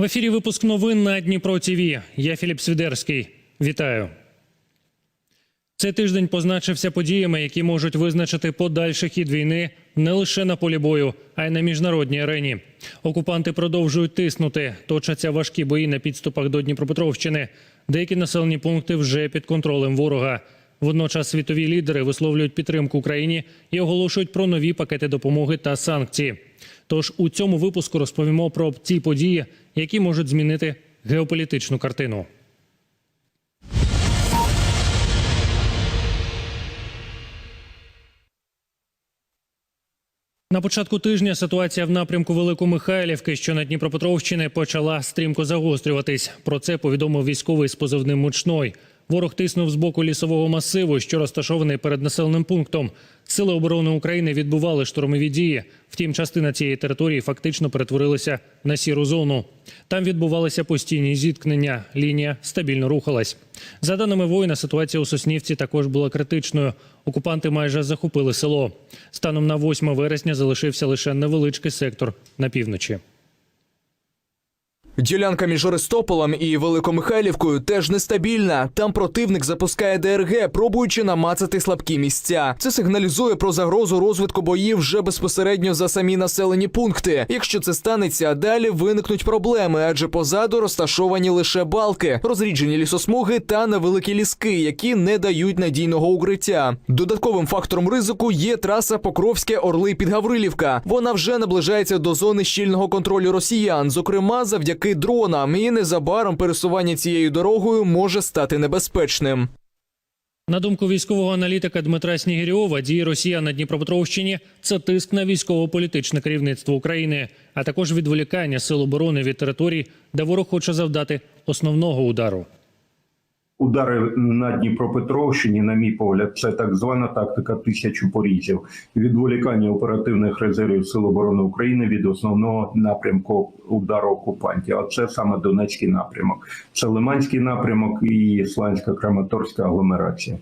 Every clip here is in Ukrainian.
В ефірі випуск новин на Дніпро ТВ. Я Філіп Свідерський. Вітаю. Цей тиждень позначився подіями, які можуть визначити подальший хід війни не лише на полі бою, а й на міжнародній арені. Окупанти продовжують тиснути, точаться важкі бої на підступах до Дніпропетровщини. Деякі населені пункти вже під контролем ворога. Водночас світові лідери висловлюють підтримку Україні і оголошують про нові пакети допомоги та санкції. Тож у цьому випуску розповімо про ці події, які можуть змінити геополітичну картину. На початку тижня ситуація в напрямку Великомихайлівки, що на Дніпропетровщини, почала стрімко загострюватись. Про це повідомив військовий з позивним Мучной. Ворог тиснув з боку лісового масиву, що розташований перед населеним пунктом. Сили оборони України відбували штурмові дії. Втім, частина цієї території фактично перетворилася на сіру зону. Там відбувалися постійні зіткнення. Лінія стабільно рухалась. За даними воїна, ситуація у Соснівці також була критичною. Окупанти майже захопили село. Станом на 8 вересня залишився лише невеличкий сектор на півночі. Ділянка між Ористополем і Великомихайлівкою теж нестабільна. Там противник запускає ДРГ, пробуючи намацати слабкі місця. Це сигналізує про загрозу розвитку боїв вже безпосередньо за самі населені пункти. Якщо це станеться, далі виникнуть проблеми, адже позаду розташовані лише балки, розріджені лісосмуги та невеликі ліски, які не дають надійного укриття. Додатковим фактором ризику є траса Покровське Орли Підгаврилівка. Вона вже наближається до зони щільного контролю росіян, зокрема завдяки дронам, і незабаром пересування цією дорогою може стати небезпечним. На думку військового аналітика Дмитра Снігирьова, дії Росія на Дніпропетровщині це тиск на військово-політичне керівництво України, а також відволікання сил оборони від територій, де ворог хоче завдати основного удару. Удари на Дніпропетровщині, на мій погляд, це так звана тактика тисячу порізів. Відволікання оперативних резервів Сил оборони України від основного напрямку удару окупантів. А це саме Донецький напрямок, це Лиманський напрямок і Сланська Краматорська агломерація.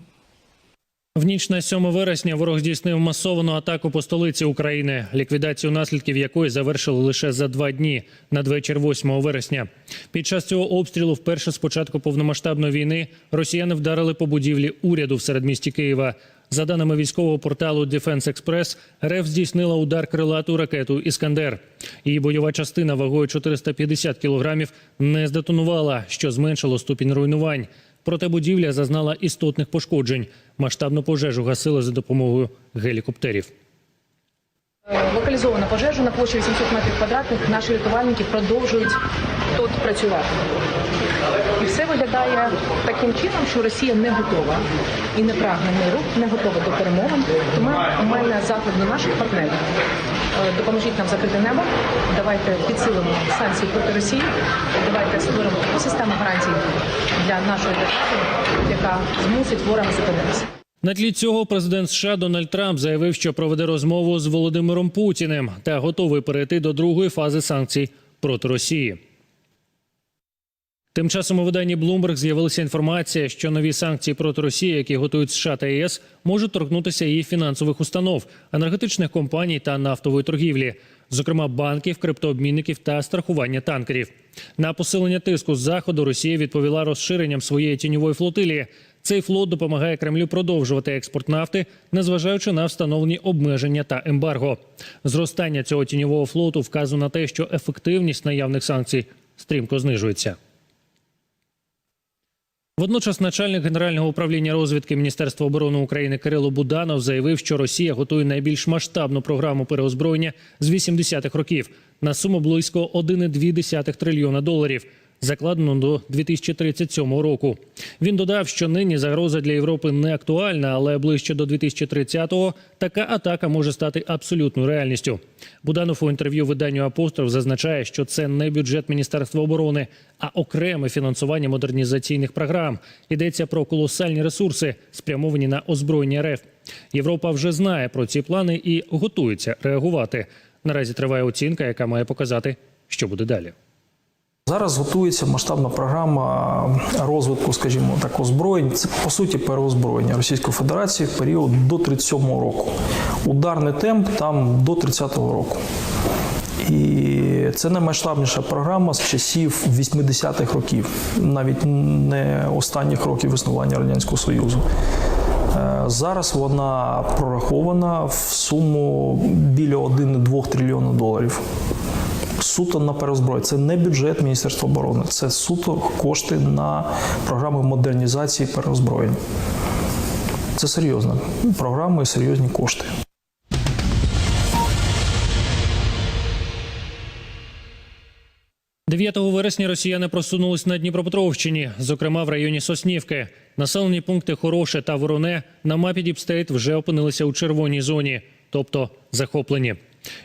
В ніч на 7 вересня ворог здійснив масовану атаку по столиці України, ліквідацію наслідків якої завершили лише за два дні надвечір 8 вересня. Під час цього обстрілу, вперше з початку повномасштабної війни, росіяни вдарили по будівлі уряду в середмісті Києва. За даними військового порталу Defense Express, РФ здійснила удар крилату ракету Іскандер. Її бойова частина вагою 450 кілограмів не здетонувала, що зменшило ступінь руйнувань. Проте будівля зазнала істотних пошкоджень. Масштабну пожежу гасили за допомогою гелікоптерів. Локалізовано пожежу на площі 800 метрів квадратних. Наші рятувальники продовжують тут працювати. І все виглядає таким чином, що Росія не готова і не прагне миру, не готова до перемовин. Тому у мене заклик до наших партнерів. Е, Допоможіть нам закрити небо. Давайте підсилимо санкції проти Росії. Давайте створимо систему гарантій для нашої держави, яка змусить ворога зупинитися. На тлі цього президент США Дональд Трамп заявив, що проведе розмову з Володимиром Путіним та готовий перейти до другої фази санкцій проти Росії. Тим часом у виданні Bloomberg з'явилася інформація, що нові санкції проти Росії, які готують США та ЄС, можуть торкнутися її фінансових установ, енергетичних компаній та нафтової торгівлі, зокрема банків, криптообмінників та страхування танкерів. На посилення тиску з заходу Росія відповіла розширенням своєї тіньової флотилії. Цей флот допомагає Кремлю продовжувати експорт нафти, незважаючи на встановлені обмеження та ембарго. Зростання цього тіньового флоту вказує на те, що ефективність наявних санкцій стрімко знижується. Водночас начальник генерального управління розвідки Міністерства оборони України Кирило Буданов заявив, що Росія готує найбільш масштабну програму переозброєння з 80-х років на суму близько 1,2 трильйона доларів. Закладено до 2037 року. Він додав, що нині загроза для Європи не актуальна, але ближче до 2030-го така атака може стати абсолютною реальністю. Буданов у інтерв'ю виданню Апостроф зазначає, що це не бюджет Міністерства оборони, а окреме фінансування модернізаційних програм. Йдеться про колосальні ресурси, спрямовані на озброєння РФ. Європа вже знає про ці плани і готується реагувати. Наразі триває оцінка, яка має показати, що буде далі. Зараз готується масштабна програма розвитку, скажімо так, озброєнь. Це по суті переозброєння Російської Федерації в період до 37-го року. Ударний темп там до 30-го року. І це наймасштабніша програма з часів 80-х років, навіть не останніх років існування Радянського Союзу. Е, Зараз вона прорахована в суму біля 1,2 трильйона доларів. Суто на перезброю. Це не бюджет Міністерства оборони, це суто кошти на програми модернізації переозброєння. Це серйозна програма і серйозні кошти. – 9 вересня росіяни просунулись на Дніпропетровщині, зокрема в районі Соснівки. Населені пункти Хороше та Вороне на мапі Діпстейт вже опинилися у червоній зоні, тобто захоплені.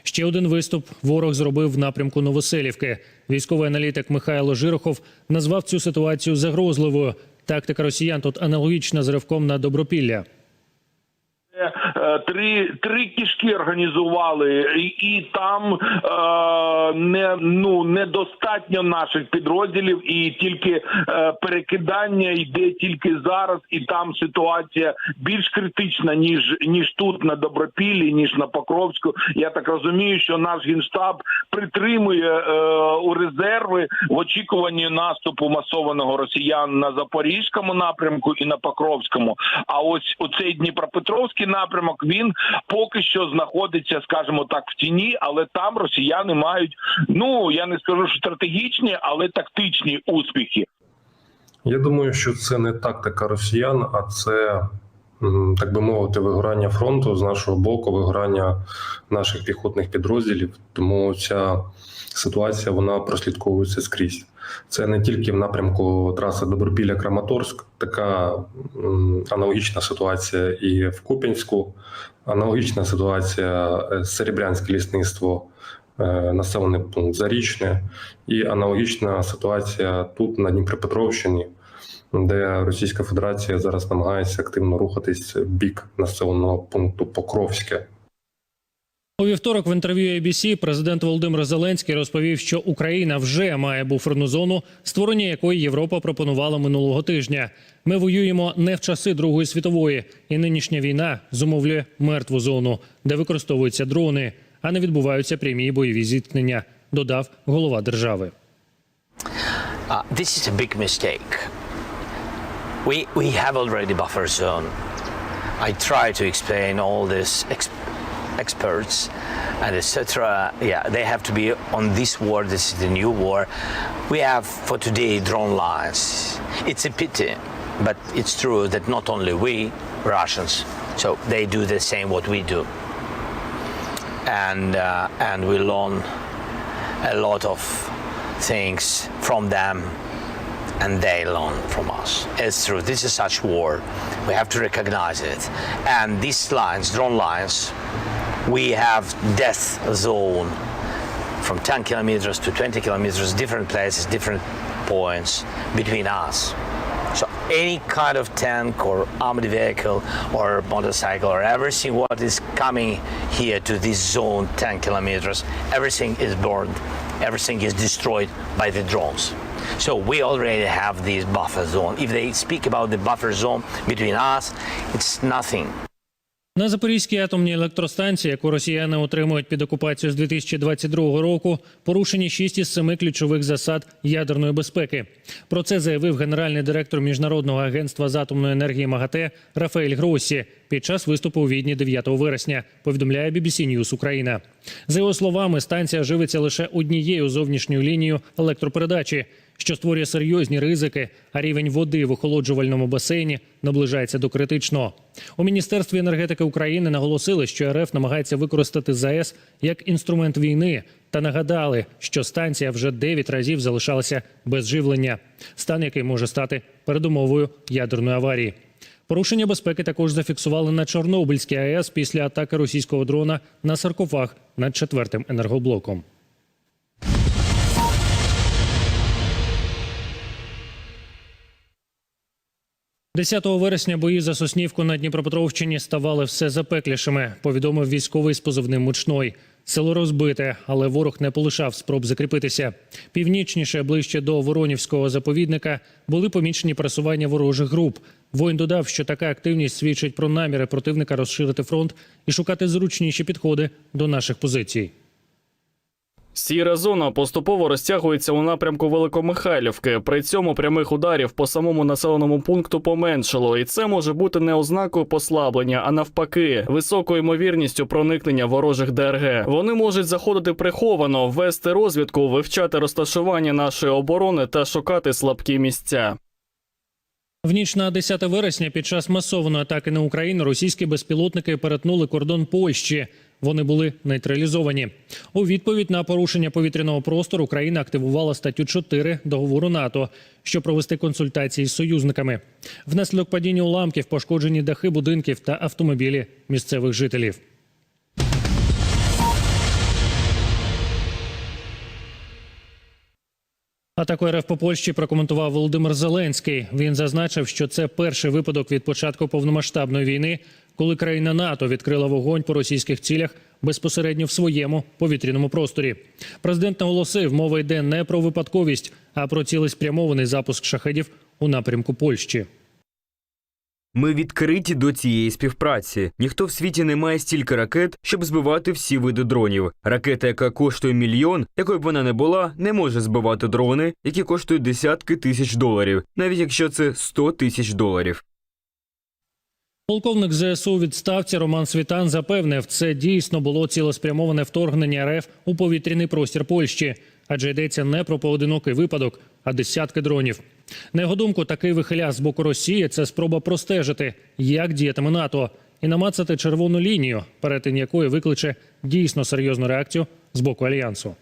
Ще один виступ ворог зробив в напрямку Новоселівки. Військовий аналітик Михайло Жирохов назвав цю ситуацію загрозливою. Тактика росіян тут аналогічна з ривком на Добропілля. Е, Три три кішки організували, і, і там е, не ну недостатньо наших підрозділів, і тільки е, перекидання йде тільки зараз, і там ситуація більш критична ніж ніж тут на Добропіллі, ніж на Покровську. Я так розумію, що наш генштаб притримує е, у резерви в очікуванні наступу масованого росіян на запорізькому напрямку і на Покровському. А ось оцей Дніпропетровський напрямок він поки що знаходиться, скажімо так, в тіні, але там росіяни мають ну я не скажу, що стратегічні, але тактичні успіхи. Я думаю, що це не тактика росіян, а це, так би мовити, вигорання фронту з нашого боку, вигорання наших піхотних підрозділів. Тому ця ситуація вона прослідковується скрізь. Це не тільки в напрямку траси Добропілля Краматорськ, така аналогічна ситуація і в Куп'янську, аналогічна ситуація е, Серебрянське лісництво, е, населений пункт Зарічне, і аналогічна ситуація тут на Дніпропетровщині, де Російська Федерація зараз намагається активно рухатись в бік населеного пункту Покровське. У вівторок в інтерв'ю ABC президент Володимир Зеленський розповів, що Україна вже має буферну зону, створення якої Європа пропонувала минулого тижня. Ми воюємо не в часи Другої світової, і нинішня війна зумовлює мертву зону, де використовуються дрони, а не відбуваються прямі бойові зіткнення. Додав голова держави. Uh, this is a big mistake. We, we have already buffer zone. I try to explain all this ex- experts and etc. Yeah, they have to be on this war. This is the new war. We have for today drone lines. It's a pity, but it's true that not only we Russians, so they do the same what we do, and uh, and we learn a lot of things from them and they learn from us. It's true. This is such war. We have to recognize it. And these lines, drone lines, we have death zone from 10 kilometers to 20 kilometers, different places, different points between us. So any kind of tank or armored vehicle or motorcycle or everything what is coming here to this zone 10 kilometers, everything is burned, everything is destroyed by the drones. So we already have this buffer zone. If they speak about the buffer zone between us, it's nothing. На Запорізькій атомній електростанції, яку росіяни отримують під окупацію з 2022 року, порушені шість із семи ключових засад ядерної безпеки. Про це заявив генеральний директор міжнародного агентства з атомної енергії МАГАТЕ Рафаель Гроссі під час виступу у Відні 9 вересня. Повідомляє BBC News Україна. За його словами, станція живиться лише однією зовнішньою лінією електропередачі, що створює серйозні ризики, а рівень води в охолоджувальному басейні наближається до критичного. У міністерстві енергетики України наголосили, що РФ намагається використати ЗАЕС як інструмент війни, та нагадали, що станція вже 9 разів залишалася без живлення, стан який може стати передумовою ядерної аварії. Порушення безпеки також зафіксували на Чорнобильській АЕС після атаки російського дрона на саркофаг над четвертим енергоблоком. – 10 вересня бої за Соснівку на Дніпропетровщині ставали все запеклішими, повідомив військовий з позивним «Мучной». Село розбите, але ворог не полишав спроб закріпитися. Північніше, ближче до Воронівського заповідника, були помічені пресування ворожих груп. Воїн додав, що така активність свідчить про наміри противника розширити фронт і шукати зручніші підходи до наших позицій. Сіра зона поступово розтягується у напрямку Великомихайлівки. При цьому прямих ударів по самому населеному пункту поменшало, і це може бути не ознакою послаблення, а навпаки, високою ймовірністю проникнення ворожих ДРГ. Вони можуть заходити приховано, вести розвідку, вивчати розташування нашої оборони та шукати слабкі місця. В ніч на 10 вересня під час масованої атаки на Україну російські безпілотники перетнули кордон Польщі. Вони були нейтралізовані. У відповідь на порушення повітряного простору Україна активувала статтю 4 договору НАТО, щоб провести консультації з союзниками. Внаслідок падіння уламків пошкоджені дахи будинків та автомобілі місцевих жителів. Атаку РФ по Польщі прокоментував Володимир Зеленський. Він зазначив, що це перший випадок від початку повномасштабної війни, коли країна НАТО відкрила вогонь по російських цілях безпосередньо в своєму повітряному просторі. Президент наголосив, мова йде не про випадковість, а про цілеспрямований запуск шахедів у напрямку Польщі. Ми відкриті до цієї співпраці. Ніхто в світі не має стільки ракет, щоб збивати всі види дронів. Ракета, яка коштує мільйон, якою б вона не була, не може збивати дрони, які коштують десятки тисяч доларів, навіть якщо це 100 тисяч доларів. Полковник ЗСУ відставці Роман Світан запевнив, це дійсно було цілеспрямоване вторгнення РФ у повітряний простір Польщі, адже йдеться не про поодинокий випадок, а десятки дронів. На його думку, такий вихиляв з боку Росії це спроба простежити, як діятиме НАТО, і намацати червону лінію, перетин якої викличе дійсно серйозну реакцію з боку альянсу.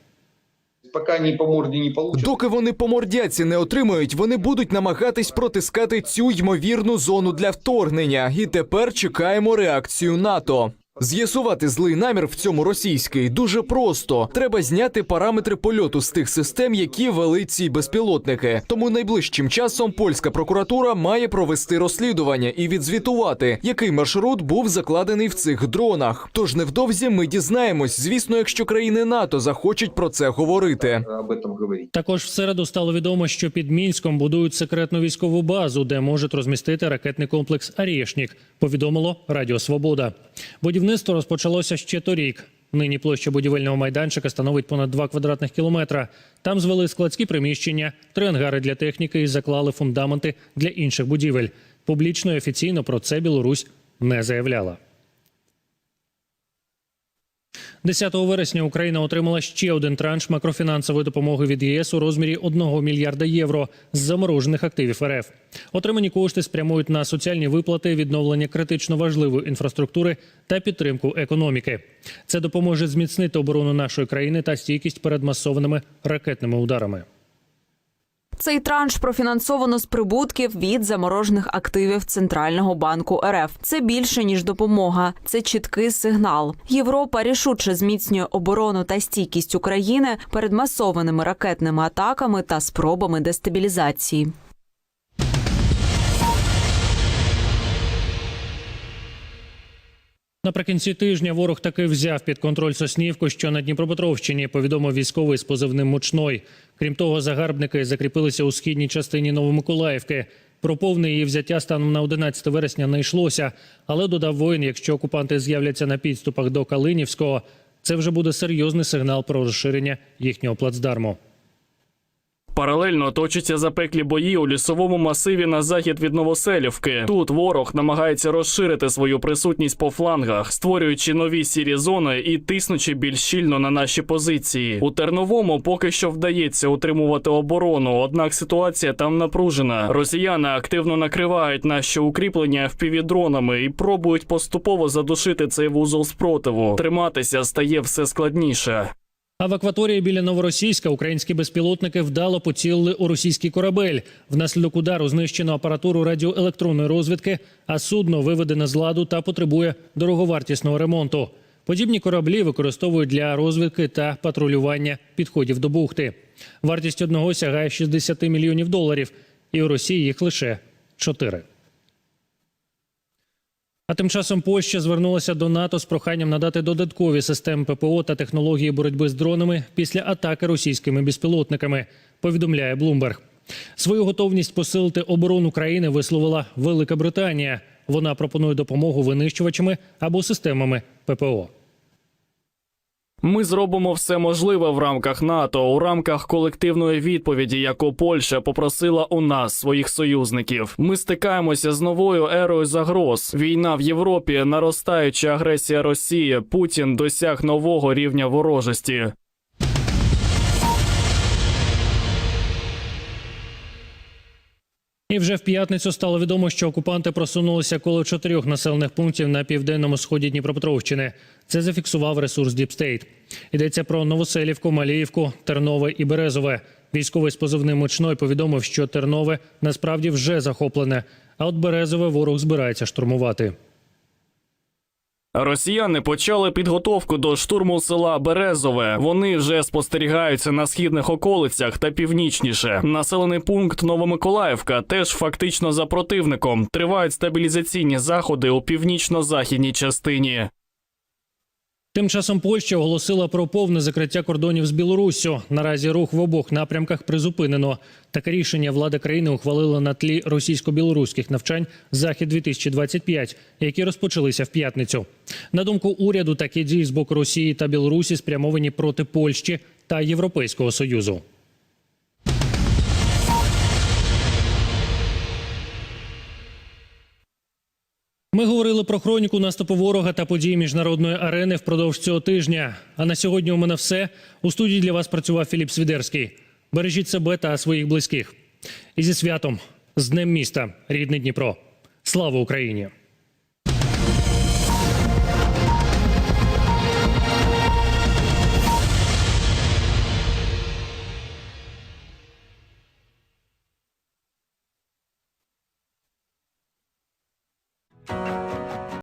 Пока ні по морді не получать. Доки вони по мордяці не отримають, вони будуть намагатись протискати цю ймовірну зону для вторгнення. І тепер чекаємо реакцію НАТО. З'ясувати злий намір в цьому російський дуже просто. Треба зняти параметри польоту з тих систем, які вели ці безпілотники. Тому найближчим часом польська прокуратура має провести розслідування і відзвітувати, який маршрут був закладений в цих дронах. Тож невдовзі ми дізнаємось, звісно, якщо країни НАТО захочуть про це говорити. Також в середу стало відомо, що під Мінськом будують секретну військову базу, де можуть розмістити ракетний комплекс «Арєшнік», повідомило Радіо Свобода. Будівництво розпочалося ще торік. Нині площа будівельного майданчика становить понад 2 квадратних кілометра. Там звели складські приміщення, три ангари для техніки і заклали фундаменти для інших будівель. Публічно і офіційно про це Білорусь не заявляла. 10 вересня Україна отримала ще один транш макрофінансової допомоги від ЄС у розмірі 1 мільярда євро з заморожених активів РФ. Отримані кошти спрямують на соціальні виплати, відновлення критично важливої інфраструктури та підтримку економіки. Це допоможе зміцнити оборону нашої країни та стійкість перед масованими ракетними ударами. Цей транш профінансовано з прибутків від заморожених активів Центрального банку РФ. Це більше ніж допомога. Це чіткий сигнал. Європа рішуче зміцнює оборону та стійкість України перед масованими ракетними атаками та спробами дестабілізації. Наприкінці тижня ворог таки взяв під контроль Соснівку, що на Дніпропетровщині, повідомив військовий з позивним Мучной. Крім того, загарбники закріпилися у східній частині Новомиколаївки. Про повне її взяття станом на 11 вересня не йшлося, але додав воїн, якщо окупанти з'являться на підступах до Калинівського, це вже буде серйозний сигнал про розширення їхнього плацдарму. Паралельно точаться запеклі бої у лісовому масиві на захід від Новоселівки. Тут ворог намагається розширити свою присутність по флангах, створюючи нові сірі зони і тиснучи більш щільно на наші позиції. У Терновому поки що вдається утримувати оборону, однак ситуація там напружена. Росіяни активно накривають наші укріплення впівдронами і пробують поступово задушити цей вузол спротиву. Триматися стає все складніше. А в акваторії біля Новоросійська українські безпілотники вдало поцілили у російський корабель. Внаслідок удару знищено апаратуру радіоелектронної розвідки, а судно виведене з ладу та потребує дороговартісного ремонту. Подібні кораблі використовують для розвідки та патрулювання підходів до бухти. Вартість одного сягає 60 мільйонів доларів, і у Росії їх лише 4. А тим часом Польща звернулася до НАТО з проханням надати додаткові системи ППО та технології боротьби з дронами після атаки російськими безпілотниками. Повідомляє Блумберг. Свою готовність посилити оборону країни висловила Велика Британія. Вона пропонує допомогу винищувачами або системами ППО. Ми зробимо все можливе в рамках НАТО, у рамках колективної відповіді, яку Польща попросила у нас, своїх союзників. Ми стикаємося з новою ерою загроз. Війна в Європі, наростаюча агресія Росії. Путін досяг нового рівня ворожості. І вже в п'ятницю стало відомо, що окупанти просунулися коло чотирьох населених пунктів на південному сході Дніпропетровщини. Це зафіксував ресурс Діпстейт. Йдеться про Новоселівку, Маліївку, Тернове і Березове. Військовий з позивним мочной повідомив, що Тернове насправді вже захоплене, а от Березове ворог збирається штурмувати. Росіяни почали підготовку до штурму села Березове. Вони вже спостерігаються на східних околицях та північніше. Населений пункт Новомиколаївка теж фактично за противником. Тривають стабілізаційні заходи у північно-західній частині. Тим часом Польща оголосила про повне закриття кордонів з Білоруссю. Наразі рух в обох напрямках призупинено. Таке рішення влада країни ухвалила на тлі російсько-білоруських навчань Захід 2025 які розпочалися в п'ятницю. На думку уряду, такі дії з боку Росії та Білорусі спрямовані проти Польщі та Європейського союзу. Ми говорили про хроніку наступу ворога та події міжнародної арени впродовж цього тижня. А на сьогодні у мене все. У студії для вас працював Філіп Свідерський. Бережіть себе та своїх близьких. І зі святом з Днем міста, рідний Дніпро. Слава Україні!